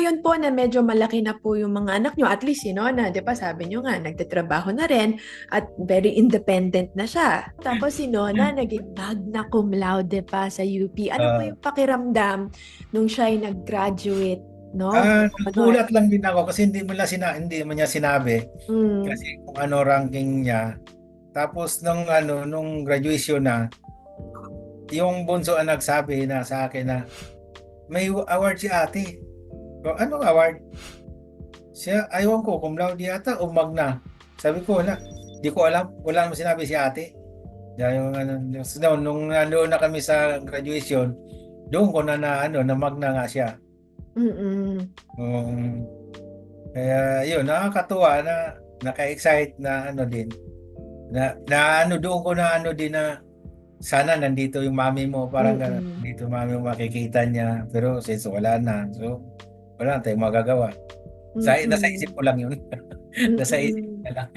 ngayon po na medyo malaki na po yung mga anak nyo, at least, you know, na, di ba, sabi nyo nga, nagtatrabaho na rin at very independent na siya. Tapos si Nona, naging magna cum laude pa sa UP. Ano po Ah. yung pakiramdam nung siya ay nag-graduate, no? Ah, Ano, nagulat lang din ako kasi hindi mo lang sina hindi mo niya sinabi mm, kasi kung ano ranking niya. Tapos nung ano nung graduation na yung bunso ang nagsabi na sa akin na may award si ate. O, anong award? Siya, ayaw ko, cum laude yata o magna. Sabi ko, wala. Di ko alam. Wala naman sinabi si ate. Dahil yung, ano, yung- so, nung nandoon na kami sa graduation, doon ko na na, ano, na magna nga siya. mm-mm. Um, kaya yun, nakakatuwa na naka-excite na ano din. Na, na ano doon ko na ano din na sana nandito yung mami mo parang Mm-mm. ganun. Dito mami mo makikita niya. Pero since wala na. So wala tayong magagawa. Sa, nasa Mm-mm. isip ko lang yun. nasa isip Mm-mm. na lang.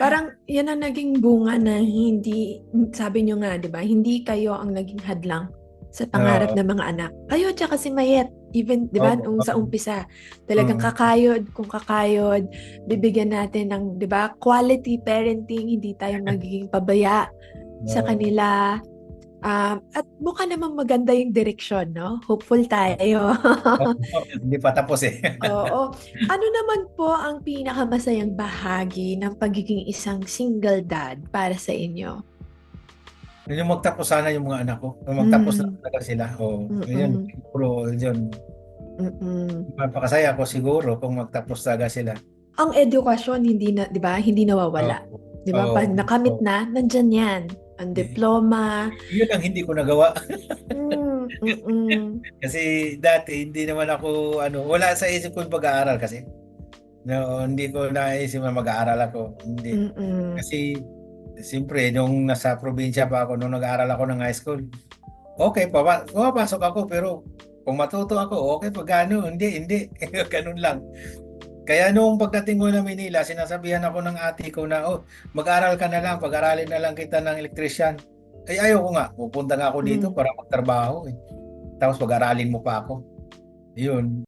Parang yan ang naging bunga na hindi, sabi nyo nga, di ba, hindi kayo ang naging hadlang sa pangarap Oo. ng mga anak. Kayo tsaka si Mayet, even, di ba, Oo, nung sa umpisa, talagang Mm. kakayod, kung kakayod, bibigyan natin ng, di ba, quality parenting, hindi tayo magiging pabaya sa Oo. kanila. Um, at mukha namang maganda yung direksyon, no? Hopeful tayo. Oo, Hindi pa tapos eh. Oo. Ano naman po ang pinakamasayang bahagi ng pagiging isang single dad para sa inyo? Yung magtapos sana yung mga anak ko. Yung magtapos na Mm. talaga sila. Oo. Mm-mm. Yun, siguro, yun. Mm-mm. Mapakasaya ko siguro kung magtapos talaga sila. Ang edukasyon hindi na, 'di ba? Hindi nawawala. Oo. 'Di ba? Oo. Pag nakamit Oo. na, nandyan 'yan. Ang diploma. Yun ang hindi ko nagawa. Mm, mm-mm. Kasi dati hindi naman ako ano, wala sa isip ko pag-aaral kasi. No, hindi ko naisip na mag-aaral ako. Hindi. Mm-mm. Kasi siyempre nung nasa probinsya pa ako nung nag-aaral ako ng high school. Okay, papa, pumapasok ako pero kung matuto ako, okay pag ano, hindi, hindi. Ganun lang. Kaya nung pagdating ko na Manila, sinasabihan ako ng ate ko na, oh, mag-aral ka na lang, pag-aralin na lang kita ng electrician. Ay, ayaw ko nga. Pupunta nga ako dito Mm. para magtrabaho. Eh. Tapos pag-aralin mo pa ako. Yun.